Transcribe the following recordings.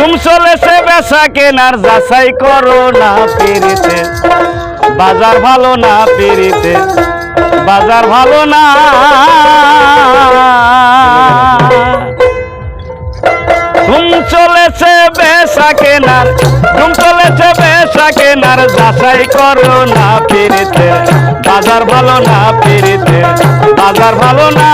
ঘুম চলেছে বেচা কেনার, যাচাই করো না পেরিতে বাজার ভালো না পেরিতে বাজার ভালো না। ঘুম চলেছে বেচা কেনার, ঘুম চলেছে বেচা কেনার, যাচাই করো না পেরিতে বাজার ভালো না পেরিতে বাজার ভালো না।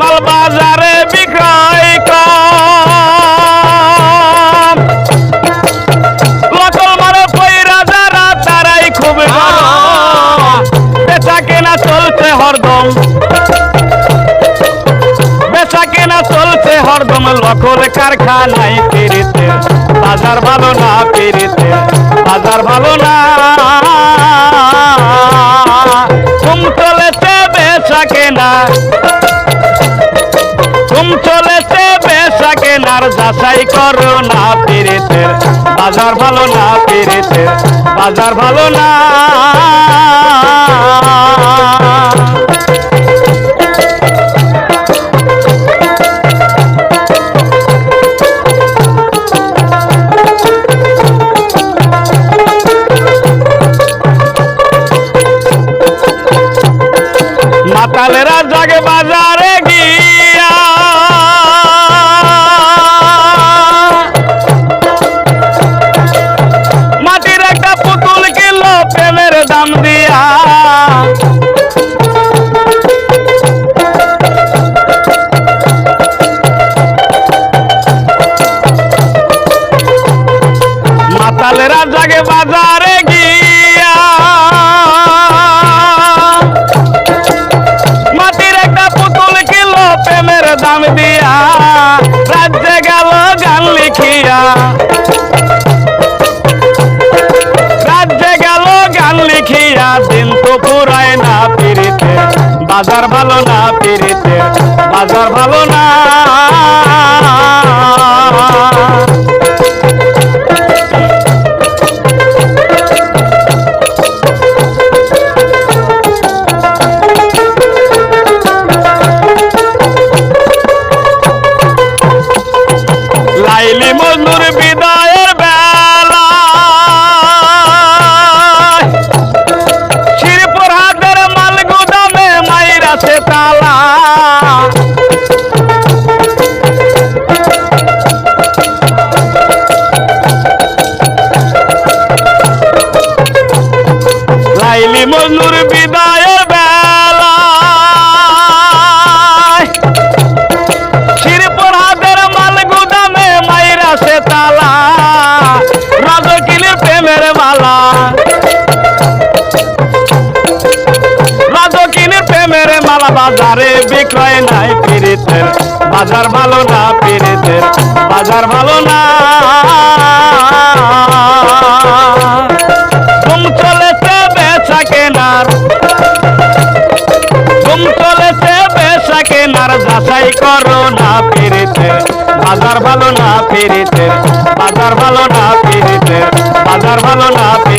মাল বাজারে বিক্রয় কম লোকাল মারে পয়রা যারা, তারাই খুব বেচা কেনা চলছে হরদম। বেচা কেনা চলছে হরদম। লকল কারখানায় পেরিতে বাজার ভালো না পেরিতে বাজার ভালো না। চলেছে বেচা কেনা। ঘুম চলেছে বেচা কেনার যাচাই করো না পেরেতে বাজার ভালো না পেরেতে বাজার ভালো না। মাতালেরা জাগে বাজারে মাতালেরা জাগে বাজারে লিখিয়া দিন তো পুরায় না পিরিতে বাজার ভালো না পিরিতে বাজার ভালো না। মজনুর বিদায়ের বেলা শিরপুর হাতের মাল গুদামে মাইরা সে তালা, রাজকিলির প্রেমের মালা। রাজকিলির প্রেমের মালা বাজারে বিক্রয় নাই পিরিতের বাজার ভালো না পিরিতের বাজার ভালো না। কেনার যাচাই করো না পেরেতে বাজার ভালো না পেরেতে বাজার ভালো না পেরেতে বাজার ভালো না পেরেতে